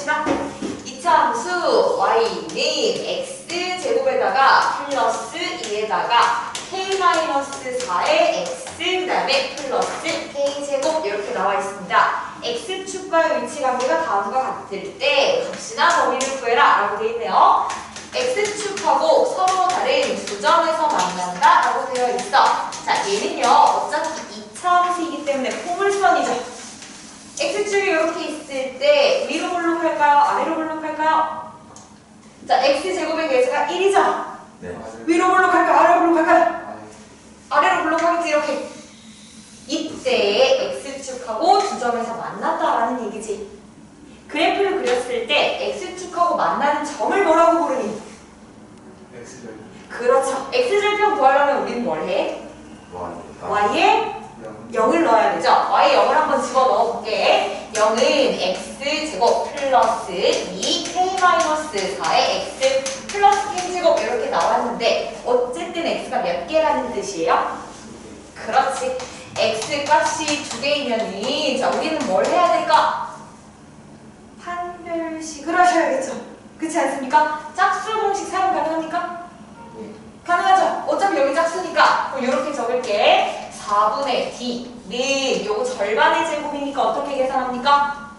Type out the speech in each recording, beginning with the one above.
봅시다. 이차함수 y는 x 제곱에다가 플러스 2에다가 k-4의 x 그 다음에 플러스 k 제곱 이렇게 나와 있습니다. x축과의 위치 관계가 다음과 같을 때 값이나 범위를 구해라 라고 되어 있네요. x축하고 서로 다른 두 점에서 만난다 라고 되어 있어. 자 얘는요 어차피 2차 함수이기 때문에 포물선이죠. X축이 이렇게 있을 때 위로 볼록할까요? 아래로 볼록할까요? 자 x제곱의 계수가 1이죠. 네. 위로 볼록할까요? 아래로 볼록할까요? 아래로 블록하겠지 이렇게 이때 X축하고 두 점에서 만났다라는 얘기지 그래프를 그렸을 때 X축하고 만나는 점을 뭐라고 부르니? X절 그렇죠 X절편 구하려면 우리는 뭘 해? Y. Y에 0 0을 넣어야 되죠? Y에 0을 한번 집어넣어 볼게 0은 X제곱 플러스 2K-4의 X 플러스 K제곱 이렇게 나왔는데 어쨌든 X가 몇 개라는 뜻이에요? 그렇지. x 값이 두 개이면은 자 우리는 뭘 해야 될까? 판별식을 하셔야겠죠. 그렇지 않습니까? 짝수 공식 사용 가능합니까? 가능하죠. 어차피 여기 짝수니까 그럼 이렇게 적을게. 4분의 d는 요거 절반의 제곱이니까 어떻게 계산합니까?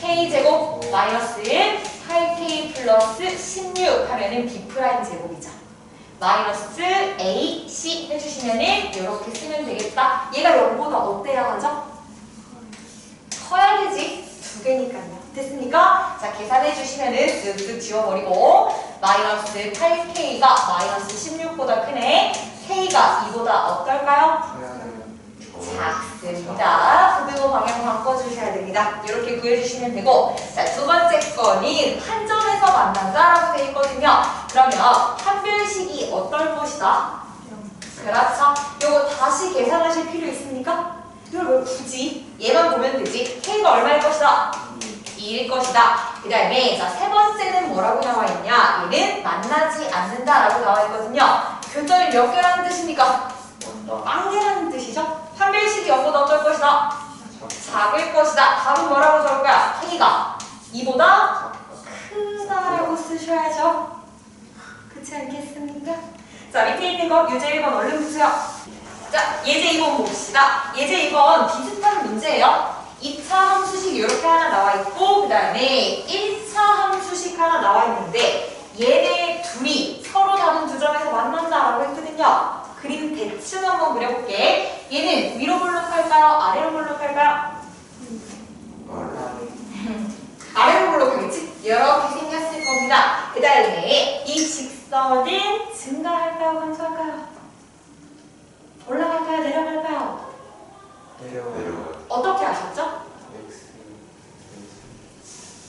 k 제곱 마이너스 8k 플러스 16 하면은 b 프라임 제곱이죠. 마이너스 A, C 해주시면은 이렇게 쓰면 되겠다. 얘가 0보다 어때야 하죠? 커야 되지. 두 개니까요. 됐습니까? 자, 계산해 주시면은 쓱쓱 지워버리고 마이너스 8K가 마이너스 16보다 크네. K가 2보다 어떨까요? 작습니다. 부등호 방향 바꿔주셔야 됩니다. 이렇게 구해주시면 되고 자, 두 번째 거는 한 점에서 만난다라고 되어 있거든요. 그러면 판별식이 어떨 것이다? 그렇죠. 요거 다시 계산하실 필요 있습니까? 이걸 왜 굳이 얘만 보면 되지. K가 얼마일 것이다? 2일 것이다. 그 다음에 자, 세 번째는 뭐라고 나와 있냐? 얘는 만나지 않는다라고 나와 있거든요. 교점이 몇 개라는 뜻입니까? 빵개라는 뜻이죠? 판별식이 0보다 어떨 것이다? 작을 것이다. 답은 뭐라고 적을 거야? K가 2보다 크다라고 쓰셔야죠. 그렇지 않겠습니까? 자, 밑에 있는 거 유제 1번 얼른 보세요. 자, 예제 2번 봅시다. 예제 2번 비슷한 문제예요. 2차 함수식 이렇게 하나 나와 있고 그 다음에 1차 함수식 하나 나와 있는데 얘네 둘이 서로 다른 두 점에서 만난다라고 했거든요. 그림 대충 한번 그려볼게. 얘는 위로 볼록할까요? 아래로 볼록할까요? 아래로 볼록하겠지? 이렇게 생겼을 겁니다. 그 다음에 이 직선은 증가할까요? 감소할까요? 올라갈까요? 내려갈까요? 내려. 어떻게 아셨죠?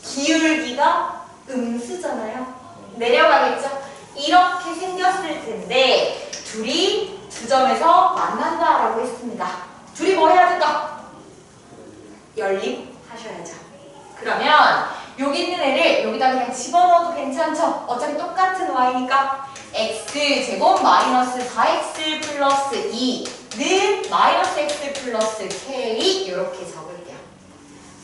기울기가 음수잖아요. 내려가겠죠? 이렇게 생겼을 텐데 둘이 두 점에서 만난다라고 했습니다. 둘이 뭐 해야 될까? 연립하셔야죠. 그러면 여기 있는 애를 여기다 그냥 집어넣어도 괜찮죠? 어차피 똑같은 y니까 x제곱 마이너스 4x 플러스 2는 마이너스 x 플러스 k 이렇게 적을게요.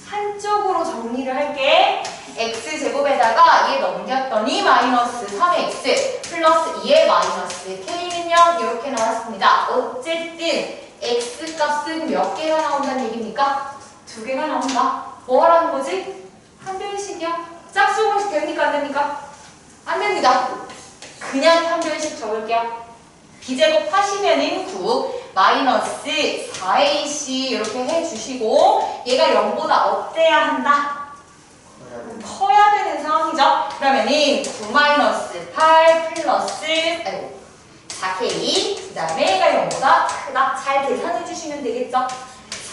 한쪽으로 정리를 할게. X제곱에다가 얘 넘겼더니 마이너스 3x 플러스 2의 마이너스 k는 0 이렇게 나왔습니다. 어쨌든 x값은 몇 개가 나온다는 얘기입니까? 두 개가 나온다. 뭐 하라는 거지? 판별식이요. 짝수 공식 됩니까? 안 됩니까? 안 됩니다. 그냥 판별식 적을게요. 비제곱 하시면은 9 마이너스 4ac 이렇게 해주시고 얘가 0보다 어때야 한다? 커야 되는 상황이죠. 그러면은 9 마이너스 8 플러스 아이고 4k 그 다음에 얘가 0보다 크다. 잘 계산해 주시면 되겠죠.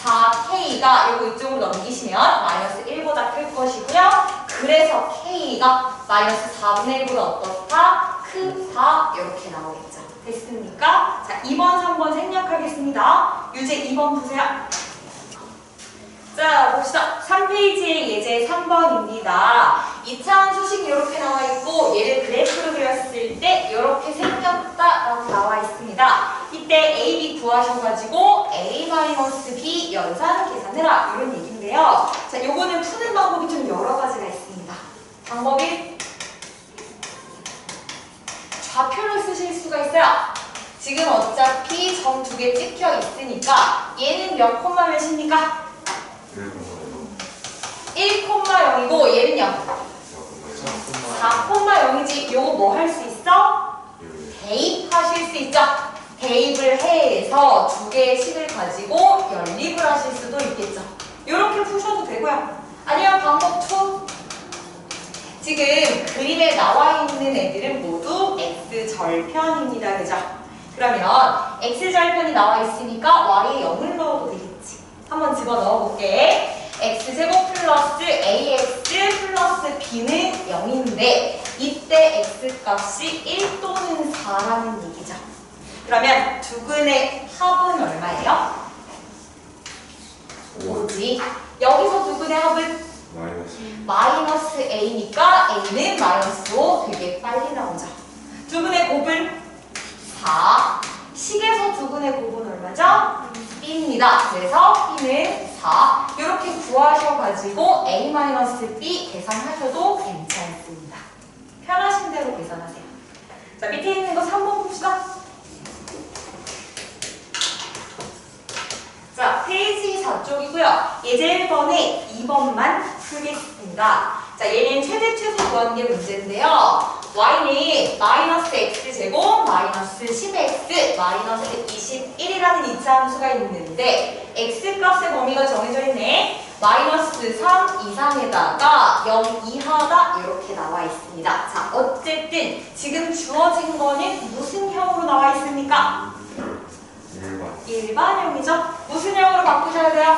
4k가 이거 이쪽으로 넘기시면 마이너스 1보다 클 것이고요. 그래서 k가 마이너스 4분의 1보다 어떻다? 크다. 이렇게 나오겠죠. 됐습니까? 자, 2번, 3번 생략하겠습니다. 유제 2번 보세요. 자, 봅시다. 3페이지의 예제 3번입니다. 2차원 수식 이렇게 나와 있고 얘를 그래프로 그렸을 때 이렇게 생겼다라고 나와 있습니다. 이때 A, B 구하셔가지고 A 마이너스 B 연산 계산해라 이런 얘기인데요. 자, 요거는 푸는 방법이 좀 여러 가지가 있습니다. 방법이 좌표를 쓰실 수가 있어요. 지금 어차피 점 두 개 찍혀 있으니까 얘는 몇 콤마 몇입니까? 1콤마 0이고 얘는요? 4콤마 0이지 요거 뭐 할 수 있어? 대입하실 수 있죠? 대입을 해서 두 개의 식을 가지고 연립을 하실 수도 있겠죠. 이렇게 푸셔도 되고요. 아니면 방법 2. 지금 그림에 나와 있는 애들은 모두 x절편입니다. 그죠? 그러면 x절편이 나와 있으니까 y에 0을 넣어도 되겠지. 한번 집어 넣어 볼게. X제곱 플러스 ax 플러스 b는 0인데 이때 x 값이 1 또는 4라는 얘기죠. 그러면 두 근의 합은 얼마예요? 5지. 여기서 두 근의 합은 마이너스 a니까 a는 마이너스 5 되게 빨리 나오죠. 두 근의 곱은 4. 식에서 두 근의 곱은 얼마죠? b입니다. 그래서 b는 4. 이렇게 구하셔가지고 a-b 계산하셔도 괜찮습니다. 편하신 대로 계산하세요. 자, 밑에 있는 거 3번 봅시다. 자, 페이지 4쪽이고요. 예제 1번에 2번만 풀겠습니다. 자, 얘는 최대 최소 구하는 게 문제인데요. Y는 마이너스 x제곱 마이너스 10x 마이너스 21이라는 이차함수가 있는데 x 값의 범위가 정해져 있네. 마이너스 3 이상에다가 0 이하가 이렇게 나와 있습니다. 자, 어쨌든 지금 주어진 거는 무슨 형으로 나와 있습니까? 일반형이죠. 무슨 형으로 바꾸셔야 돼요?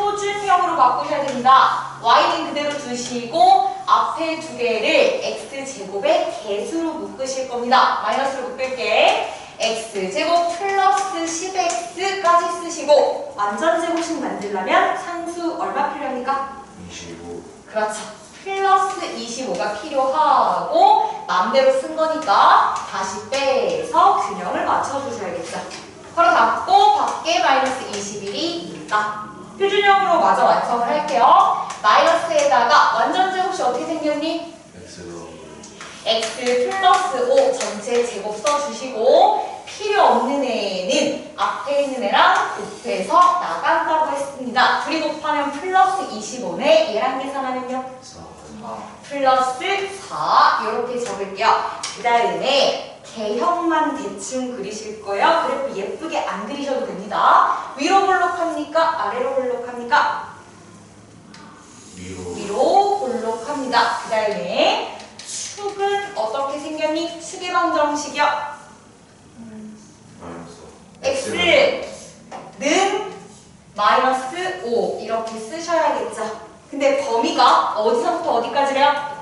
표준형으로 바꾸셔야 됩니다. y는 그대로 두시고 앞에 두 개를 x제곱의 개수로 묶으실 겁니다. 마이너스로 묶을게. x제곱 플러스 10x까지 쓰시고 완전제곱식 만들려면 상수 얼마 필요합니까? 그렇죠. 플러스 25가 필요하고 맘대로 쓴 거니까 다시 빼서 균형을 맞춰주셔야겠죠. 바로 닫고 밖에 마이너스 21이 있다. 표준형으로 마저 완성을 할게요. 마이너스에다가 완전 제곱이 어떻게 생겼니? x 플러스 5 전체 제곱 써주시고 필요 없는 애는 앞에 있는 애랑 곱해서 나간다고 했습니다. 둘이 곱하면 플러스 25네 얘랑 계산하면요? 플러스 4 이렇게 적을게요. 그 다음에 개형만 대충 그리실 거예요. 그래프 예쁘게 안 그리셔도 됩니다. 위로 볼록합니까? 아래로 볼록합니까? 위로 볼록합니다. 그 다음에 축은 어떻게 생겼니? 축의 방정식이요. x는 마이너스 5 이렇게 쓰셔야겠죠. 근데 범위가 어디서부터 어디까지래요?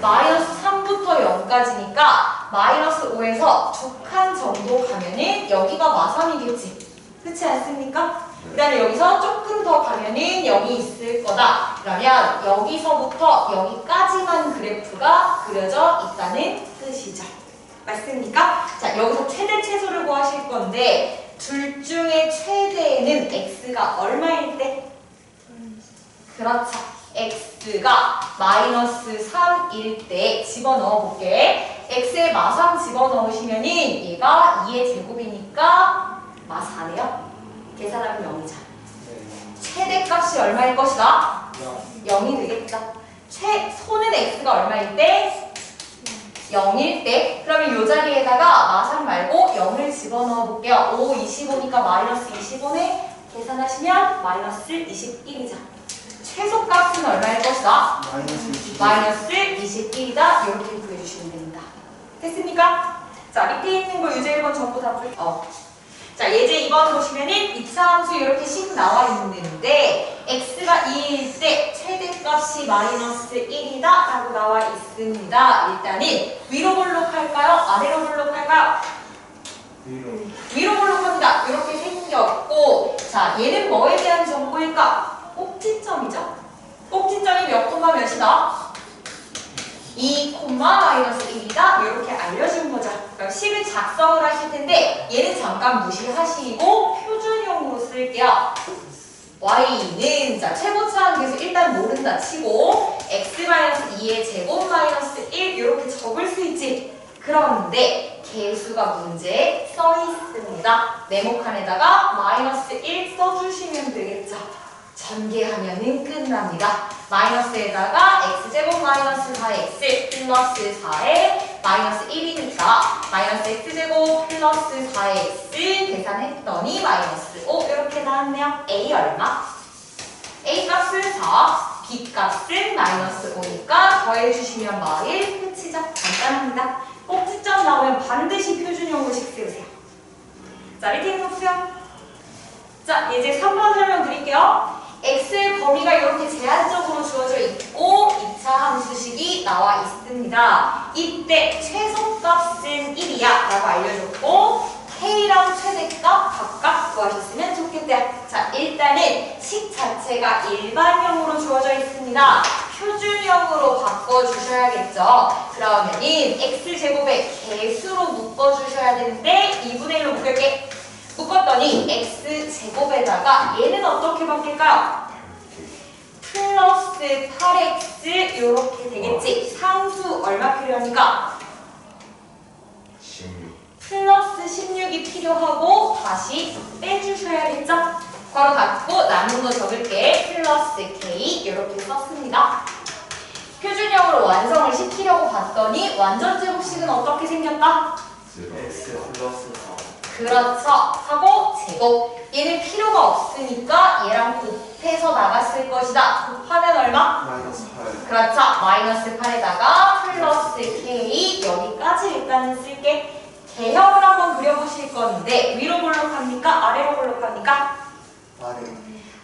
마이너스 3부터 0까지니까 마이너스 5에서 두칸 정도 가면은 여기가 마삼이겠지. 그렇지 않습니까? 그 다음에 여기서 조금 더 가면은 0이 있을 거다. 그러면 여기서부터 여기까지만 그래프가 그려져 있다는 뜻이죠. 맞습니까? 자, 여기서 최대 최소를 구하실 건데 둘 중에 최대는 x가 얼마일 때? 그렇죠. x가 마이너스 3일 때 집어넣어 볼게. X에 마3 집어넣으시면은 얘가 2의 제곱이니까 마 4네요. 계산하면 0이죠. 최대값이 얼마일 것이다? 0 이 되겠죠. 최 소는 x가 얼마일 때? 0일 때 그러면 이 자리에다가 마3 말고 0을 집어넣어 볼게요. 5, 25니까 마이너스 25네 계산하시면 마이너스 21이죠. 최소값은 얼마일 것이다? 마이너스 20. 마이너스 21이다. 이렇게 구해주시면 됩니다. 됐습니까? 자, 밑에 있는 거 유제 1번 전부 다 풀. 어. 자, 예제 2번 보시면은 이차함수 이렇게 식 나와 있는데 x가 2일 때 최대값이 마이너스 1이다 라고 나와 있습니다. 일단은 위로 볼록할까요? 아래로 볼록할까요? 위로. 위로 볼록합니다. 이렇게 생겼고 자, 얘는 뭐에 대한 정보일까? 꼭지점이죠. 꼭지점이 몇 콤마 몇이다? 2 콤마 마이너스 1이다 이렇게 알려준 거죠. 그럼 식을 작성을 하실 텐데 얘는 잠깐 무시하시고 표준형으로 쓸게요. y는 자 최고차한 계수 일단 모른다 치고 x 마이너스 2의 제곱 마이너스 1 이렇게 적을 수 있지. 그런데 개수가 문제에 써 있습니다. 네모칸에다가 마이너스 1 써주시면 되겠죠. 전개하면은 끝납니다. 마이너스에다가 x제곱 마이너스 4x 플러스 4에 마이너스 1이니까 마이너스 x제곱 플러스 4x 계산했더니 마이너스 5 이렇게 나왔네요. a 얼마? a 값은 4, b 값은 마이너스 5니까 더해주시면 마일 끝이죠. 간단합니다. 꼭지점 나오면 반드시 표준형으로식 세우세요. 자, 이렇게 해놓으세요. 자, 이제 3번 설명 드릴게요. X의 범위가 이렇게 제한적으로 주어져 있고 2차 함수식이 나와 있습니다. 이때 최소값은 1이야 라고 알려줬고 k랑 최대값 각각 구하셨으면 좋겠대요. 자, 일단은 식 자체가 일반형으로 주어져 있습니다. 표준형으로 바꿔주셔야겠죠. 그러면은 x제곱의 개수로 묶어주셔야 되는데 2분의 1로 묶을게. 묶었더니 x제곱에다가 얘는 어떻게 바뀔까요? 플러스 8x 이렇게 되겠지. 상수 얼마 필요합니까? 16 플러스 16이 필요하고 다시 빼주셔야겠죠? 괄호 닫고 남은 거 적을게. 플러스 k 이렇게 썼습니다. 표준형으로 완성을 시키려고 봤더니 완전 제곱식은 어떻게 생겼다? x 플러스 4 그렇죠. 하고 제곱. 얘는 필요가 없으니까 얘랑 곱해서 나갔을 것이다. 곱하면 얼마? 마이너스 8 그렇죠. 마이너스 8에다가 플러스 k 여기까지 일단은 쓸게. 개형을 한번 그려보실 건데 위로 볼록합니까? 아래로 볼록합니까? 아래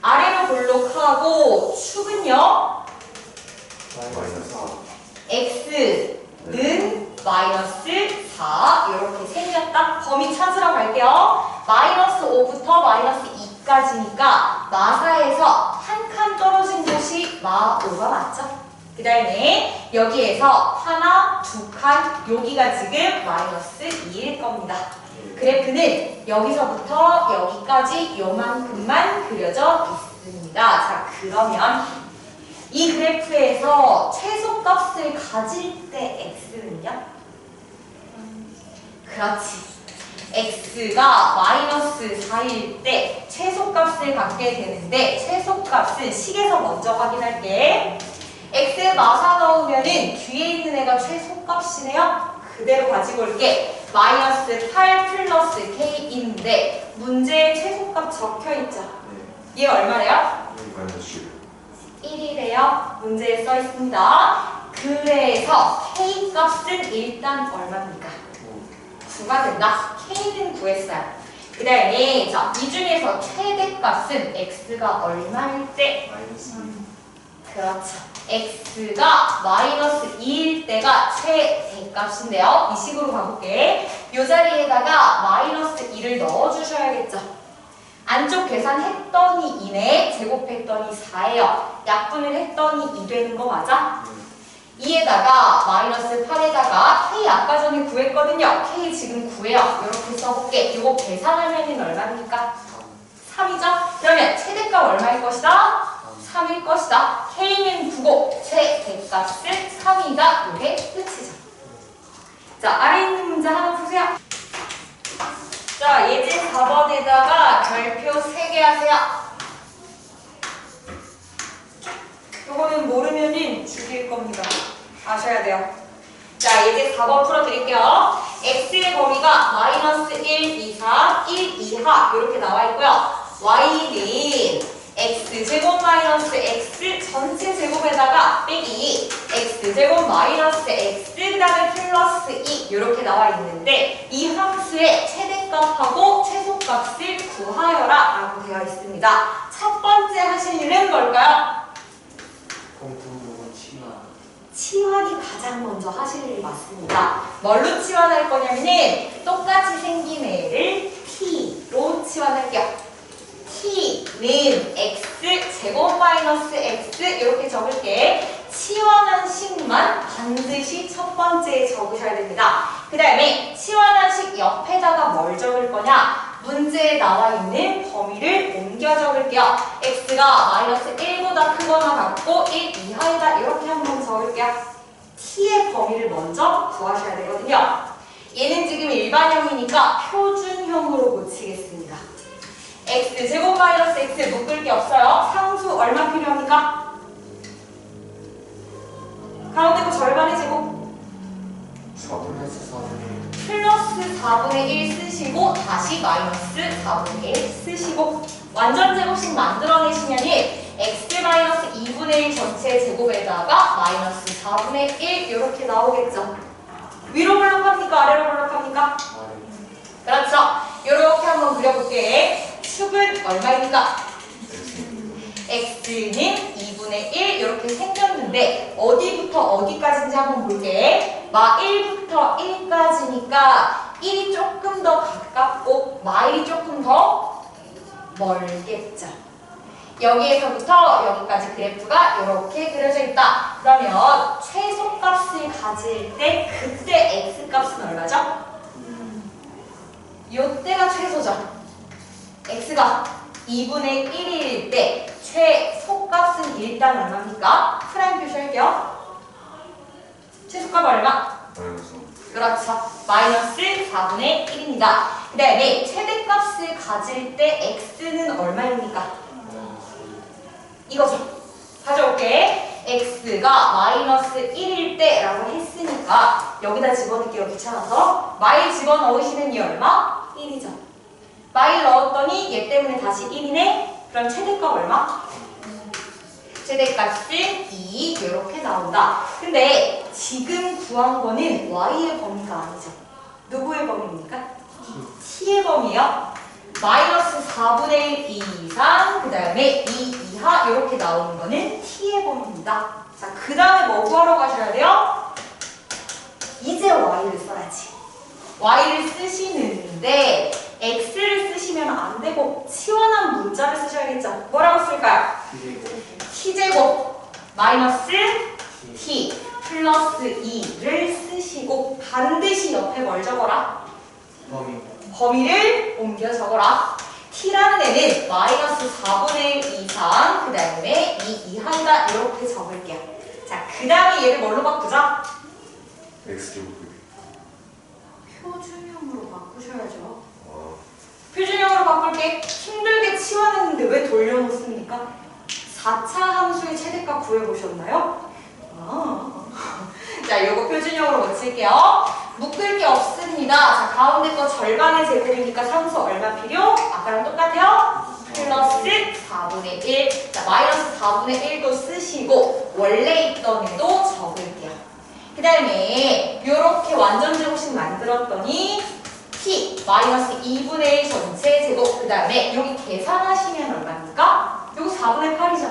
아래로 볼록하고 축은요. 마이너스 4 x 는 마이너스 4 이렇게 생겼다. 범위 찾으러 갈게요. 마이너스 5부터 마이너스 2까지니까 마사에서 한 칸 떨어진 곳이 마5가 맞죠? 그 다음에 여기에서 하나, 두 칸, 여기가 지금 마이너스 2일 겁니다. 그래프는 여기서부터 여기까지 요만큼만 그려져 있습니다. 자, 그러면 이 그래프에서 최소값을 가질 때 x는요? 그렇지. x가 마이너스 4일 때 최소값을 갖게 되는데 최소값은 식에서 먼저 확인할게. x에 마사 넣으면 은 뒤에 있는 애가 최소값이네요. 그대로 가지고 올게. 마이너스 8 플러스 k인데 문제에 최소값 적혀 있죠. 네얘 얼마래요? 마이너스 1이래요. 문제에 써 있습니다. 그래서 k 값은 일단 얼마입니까? 9가 된다. k는 구했어요. 그 다음에 자, 이 중에서 최대값은 x가 얼마일 때? 그렇죠. x가 마이너스 2일 때가 최대값인데요. 이 식으로 가볼게. 이 자리에다가 마이너스 2를 넣어주셔야겠죠. 안쪽 계산했더니 2네, 제곱했더니 4예요. 약분을 했더니 2 되는 거 맞아? 2에다가 마이너스 8에다가 k 아까 전에 구했거든요. k 지금 구해요. 이렇게 써볼게. 이거 계산하면은 얼마입니까? 3이죠? 그러면 최대값 얼마일 것이다? 3일 것이다. k는 9고 최대값은 3이다. 이게 끝이죠. 자, 아래 있는 문제 하나 푸세요. 자, 예제 4번에다가 별표 3개 하세요. 요거는 모르면은 죽일 겁니다. 아셔야 돼요. 자, 예제 4번 풀어드릴게요. x의 범위가 마이너스 1, 2, 3, 1 이하 이렇게 나와 있고요. y는 x제곱 마이너스 x 전체 제곱에다가 빼기 x제곱 마이너스 x 그 다음에 플러스 2 이렇게 나와 있는데 이 함수의 최대 값하고 최소값을 구하여라 라고 되어 있습니다. 첫 번째 하실 일은 뭘까요? 공통부분 치마 치환이 가장 먼저 하실 일이 맞습니다. 뭘로 치환할 거냐면은 똑같이 생긴 애를 t로 치환할게요. t는 x 제곱 마이너스 x 이렇게 적을게. 치환한 식만 반드시 첫 번째에 적으셔야 됩니다. 그 다음에 치환한 식 옆에다가 뭘 적을 거냐? 문제에 나와 있는 범위를 옮겨 적을게요. x가 마이너스 1보다 크거나 같고 1 이하이다 이렇게 한번 적을게요. t의 범위를 먼저 구하셔야 되거든요. 얘는 지금 일반형이니까 표준형으로 고치겠습니다. x 제곱 마이너스 x 묶을 게 없어요. 상수 얼마 필요합니까? 가운데 거 절반의 제곱 4분의 4분의 플러스 4분의 1 쓰시고 다시 마이너스 4분의 1 쓰시고 완전 제곱식 만들어내시면이 x 마이너스 2분의 1 전체 제곱에다가 마이너스 4분의 1 이렇게 나오겠죠. 위로 블록합니까? 아래로 블록합니까? 그렇죠. 이렇게 한번 그려볼게. 축은 얼마입니까? x는 2 분의 1 이렇게 생겼는데 어디부터 어디까지인지 한번 볼게. 마 1부터 1까지니까 1이 조금 더 가깝고 마일이 조금 더 멀겠죠. 여기에서부터 여기까지 그래프가 이렇게 그려져 있다. 그러면 최소값을 가질 때 그때 x값은 얼마죠? 요때가 최소죠. x가 2분의 1일 때 최소값은 일단 얼마입니까? 프라임 표시할게요. 최소값 얼마? 그렇죠. 마이너스 4분의 1입니다. 그 다음에 최대값을 가질 때 x는 얼마입니까? 이거죠. 가져올게. x가 마이너스 1일 때라고 했으니까 여기다 집어넣기가 귀찮아서 마일 집어넣으시는 이 얼마? 1이죠. 마일 넣었더니 얘 때문에 다시 1이네? 그럼 최대값 얼마? 최대값은 2 이렇게 나온다. 근데 지금 구한 거는 y의 범위가 아니죠. 누구의 범위입니까? t의 범위요. 마이너스 4분의 1 이상, 그 다음에 2 이하 이렇게 나오는 거는 t의 범위입니다. 자, 그 다음에 뭐 구하러 가셔야 돼요? 이제 y를 써야지. y를 쓰시는데 x를 쓰시면 안 되고 치환한 문자를 쓰셔야겠죠. 뭐라고 쓸까요? t제곱 마이너스 t 플러스 2를 쓰시고 반드시 옆에 뭘 적어라? 범위 범위를 옮겨 적어라. t라는 애는 마이너스 4분의 1 이상, 그 다음에 2 이하이다 이렇게 적을게요. 자, 그 다음에 얘를 뭘로 바꾸자? 표준형으로 바꾸셔야죠. 표준형으로 바꿀게 힘들게 치환했는데 왜 돌려놓습니까? 4차 함수의 최대값 구해보셨나요? 아. 자, 요거 표준형으로 고칠게요. 묶을 게 없습니다. 자, 가운데 거 절반의 제곱이니까 상수 얼마 필요? 아까랑 똑같아요? 플러스 4분의 1. 자, 마이너스 4분의 1도 쓰시고, 원래 있던 애도 적을게요. 그 다음에, 요렇게 완전 제곱식 만들었더니, t 마이너스 2분의 1 전체 제곱, 그 다음에 여기 계산하시면 얼마입니까? 요거 4분의 8이죠.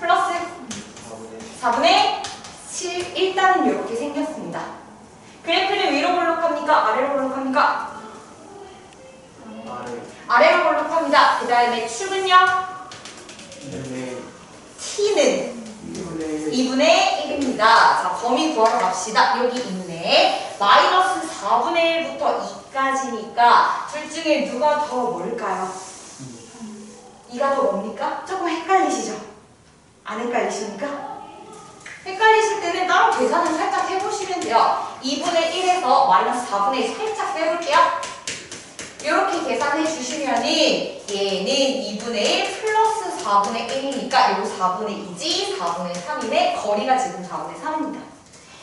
플러스 4분의 4분의 7 일단은 이렇게 생겼습니다. 그래프는 위로 볼록합니까? 아래로 볼록합니까? 아래 아래로 볼록합니다. 그 다음에 축은요? 2분의 t는 2분의 1 2분의 1입니다. 자, 범위 구하러 갑시다. 여기 있네. 마이너스 4분의 1부터 2까지니까 둘 중에 누가 더 뭘까요? 2가 더 뭡니까? 조금 헷갈리시죠? 안 헷갈리십니까? 헷갈리실 때는 따로 계산을 살짝 해보시면 돼요. 2분의 1에서 마이너스 4분의 1 살짝 빼볼게요. 이렇게 계산해 주시면은 얘는 2분의 1 플러스 4분의 1이니까 이거 4분의 2지 4분의 3이네 거리가 지금 4분의 3입니다.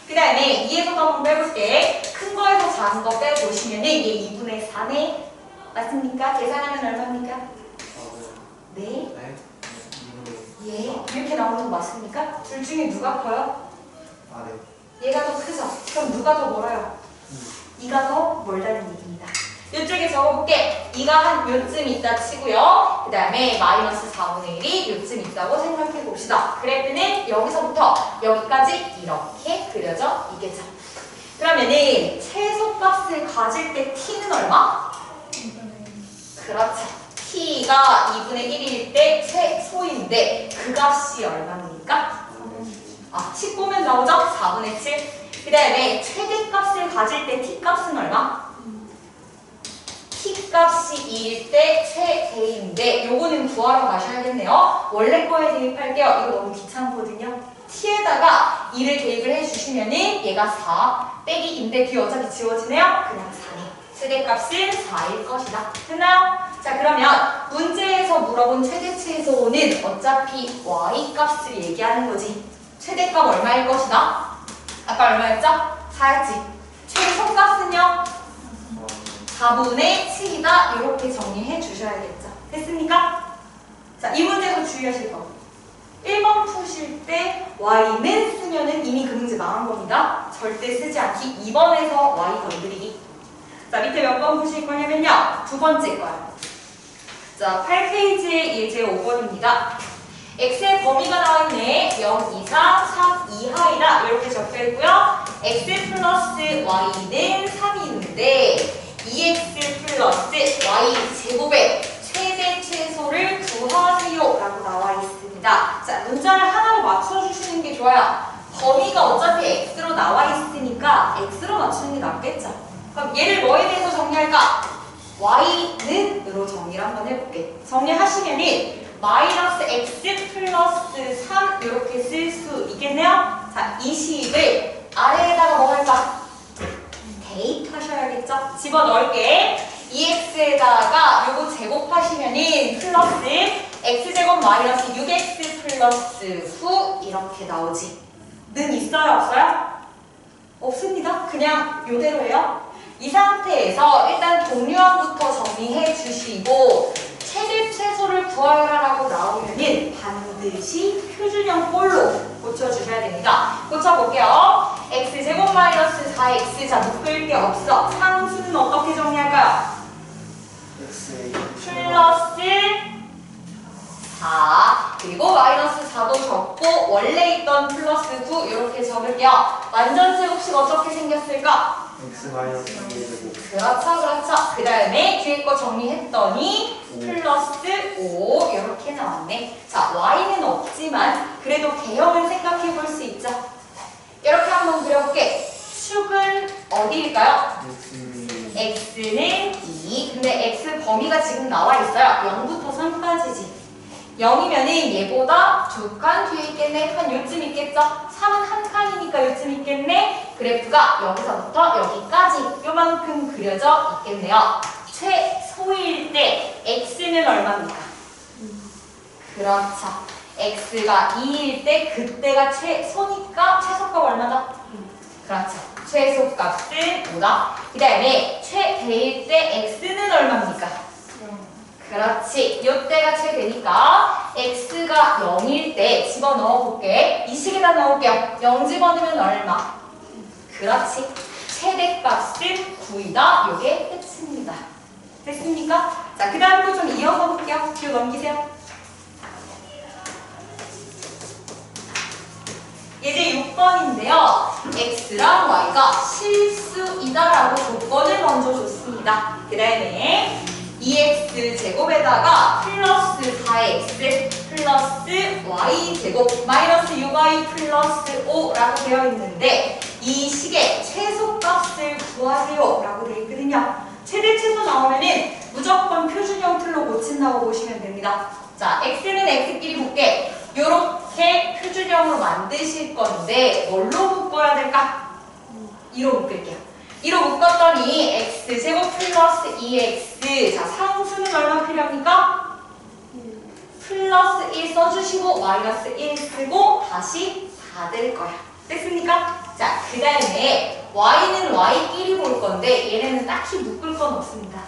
그 다음에 2에서도 한번 빼볼게. 큰 거에서 작은 거 빼보시면은 얘 2분의 4네. 맞습니까? 계산하면 얼마입니까? 4분의 네. 네 2분의 예. 이렇게 나오는 거 맞습니까? 둘 중에 누가 커요? 아래 얘가 더 크죠? 그럼 누가 더 멀어요? 2가 더 멀다는 얘기입니다. 이쪽에 적어볼게. 2가 한 요쯤 있다 치고요. 그 다음에 마이너스 4분의 1이 요쯤 있다고 생각해 봅시다. 그래프는 여기서부터 여기까지 이렇게 그려져 있겠죠. 그러면은 최소값을 가질 때 t는 얼마? 그렇죠. t가 2분의 1일 때 최소인데 그 값이 얼마입니까? 4분의 아, 10 보면 나오죠? 4분의 7. 그 다음에 최대값을 가질 때 t값은 얼마? T값이 2일 때 최대인데 요거는 구하러 가셔야겠네요. 원래 거에 대입할게요. 이거 너무 귀찮거든요. t에다가 2를 대입을 해주시면 은 얘가 4, 빼기 인데 뒤에 어차피 지워지네요? 그냥 4네. 최대값은 4일 것이다. 됐나요? 자 그러면 문제에서 물어본 최대치에서 오는 어차피 y 값을 얘기하는 거지. 최대값 얼마일 것이다? 아까 얼마였죠? 4였지. 최소값은요? 4분의 7이다. 이렇게 정리해 주셔야겠죠. 됐습니까? 자, 이 문제도 주의하실 거. 1번 푸실 때 y는 쓰면은 이미 그 문제 망한 겁니다. 절대 쓰지 않기. 2번에서 y 건드리기. 자, 밑에 몇 번 푸실 거냐면요. 두 번째 거요. 자, 8페이지의 예제 5번입니다. x의 범위가 나와 있네. 0 이상 3 이하이다. 이렇게 적혀 있고요. x 플러스 y는 3이 있는데 2x 플러스 y 제곱의 최대 최소를 구하세요. 라고 나와 있습니다. 자, 문자를 하나로 맞춰주시는 게 좋아요. 범위가 어차피 x로 나와 있으니까 x로 맞추는 게 낫겠죠. 그럼 얘를 뭐에 대해서 정리할까? y는 으로 정리를 한번 해볼게. 정리하시면은 마이너스 x 플러스 3 이렇게 쓸 수 있겠네요. 자, 이 식을 아래에다가 뭐 할까? 대입하셔야겠죠? 집어넣을게. 2x에다가 요거 제곱하시면은 플러스 x제곱 마이너스 6x 플러스 9 이렇게 나오지. 는 있어요? 없어요? 없습니다. 그냥 요대로예요. 이 상태에서 일단 동류항부터 정리해 주시고 최대 최소를 구하라라고 나오면은 반드시 표준형 꼴로 고쳐주셔야 됩니다. 고쳐볼게요. x제곱 마이너스 4x 자 묶을 게 없어. 상수는 어떻게 정리할까요? 플러스 4 그리고 마이너스 4도 적고 원래 있던 플러스 9 이렇게 적을게요. 완전 제곱식 어떻게 생겼을까? X 마이너스 2의 제곱 그렇죠, 그렇죠. 그 다음에 뒤에 거 정리했더니 플러스 5 이렇게 나왔네. 자, y는 없지만 그래도 개형을 생각해 볼 수 있죠. 이렇게 한번 그려볼게. 축은 어디일까요? X는 x는 2. 근데 x 범위가 지금 나와 있어요. 0부터 3까지지. 0이면은 얘보다 두 칸 뒤에 있겠네. 한 요쯤 있겠죠? 3은 한 칸이니까 요쯤 있겠네. 그래프가 여기서부터 여기까지 요만큼 그려져 있겠네요. 최소일 때 x는 얼마입니까? 그렇죠. x가 2일 때 그때가 최소니까 최소값 얼마다? 그렇죠. 최소값은 5다. 그 다음에 최대일 때 x는 얼마입니까? 그렇지. 이때가 최대니까 x가 0일 때 집어넣어 볼게. 이 식에다 넣을게요. 0 집어넣으면 얼마? 그렇지. 최대값은 9이다. 요게 끝입니다. 됐습니까? 자, 그 다음 거 좀 이어서 볼게요. 뒤로 넘기세요. 예제 6번인데요. x랑 y가 실수이다라고 조건을 먼저 줬습니다. 그 다음에 2x 제곱에다가 플러스 4x 플러스 y 제곱 마이너스 6y 플러스 5라고 되어 있는데 이 식의 최소값을 구하세요 라고 되어 있거든요. 최대 최소 나오면은 무조건 표준형 틀로 고친다고 보시면 됩니다. 자, x는 x끼리 볼게. 요렇게 표준형으로 만드실 건데 뭘로 묶어야 될까? 2로 묶을게요. 2로 묶었더니 x 제곱 플러스 2x 자 상수는 얼마 필요합니까? 플러스 1 써주시고 마이너스 1 쓰고 다시 닫을 거야. 됐습니까? 자, 그 다음에 y는 y끼리 볼 건데 얘네는 딱히 묶을 건 없습니다.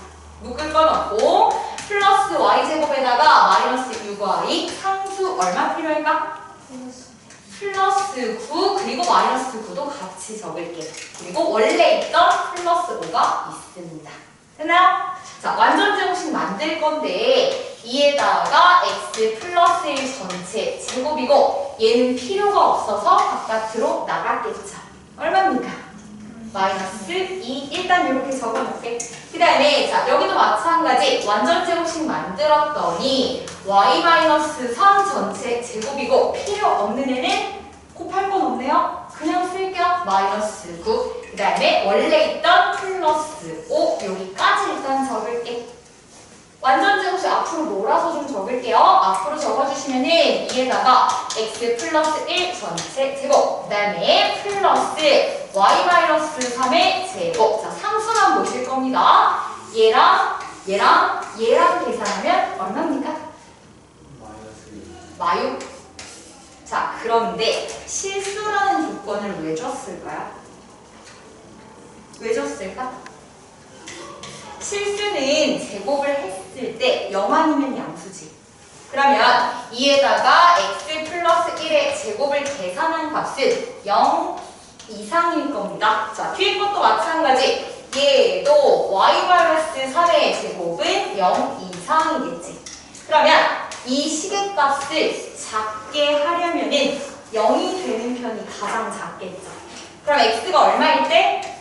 묶을 건 없고 플러스 y제곱에다가 마이너스 6y 상수 얼마 필요할까? 플러스 9 그리고 마이너스 9도 같이 적을게. 그리고 원래 있던 플러스 5가 있습니다. 됐나요? 자, 완전 제곱식 만들 건데 이에다가 x 플러스 1 전체 제곱이고 얘는 필요가 없어서 바깥으로 나갔겠죠. 얼마입니까? 마이너스 2 일단 이렇게 적어놓을게. 그 다음에 자 여기도 마찬가지 완전 제곱식 만들었더니 y 마이너스 3 전체 제곱이고 필요 없는 애는 곱할 건 없네요. 그냥 쓸게요. 마이너스 9. 그 다음에 원래 있던 플러스 5 여기까지 일단 적을게. 완전 제곱식 앞에 앞으로 몰아서 좀 적을게요. 앞으로 적어주시면은 2에다가 x 플러스 1 전체 제곱 그 다음에 플러스 y 마이너스 3의 제곱 자 상수만 보실 겁니다. 얘랑 얘랑 얘랑 계산하면 얼마입니까? 마이너스 2 마유. 자, 그런데 실수라는 조건을 왜 줬을까요? 왜 줬을까? 실수는 제곱을 했을 때 0 아니면 양수지. 그러면 2에다가 x 플러스 1의 제곱을 계산한 값은 0 이상일 겁니다. 자, 뒤에 것도 마찬가지. 얘도 y 마이너스 3의 제곱은 0 이상이겠지. 그러면 이 시계값을 작게 하려면 은 0이 되는 편이 가장 작겠죠. 그럼 x가 얼마일 때?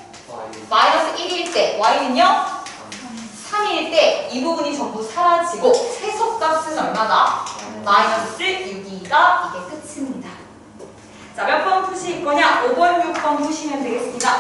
마이너스 1일 때, y는요? 3일 때 이 부분이 전부 사라지고 최소값은 얼마다? 마이너스 6이가 이게 끝입니다. 자, 몇 번 푸실 거냐? 5번, 6번 푸시면 되겠습니다.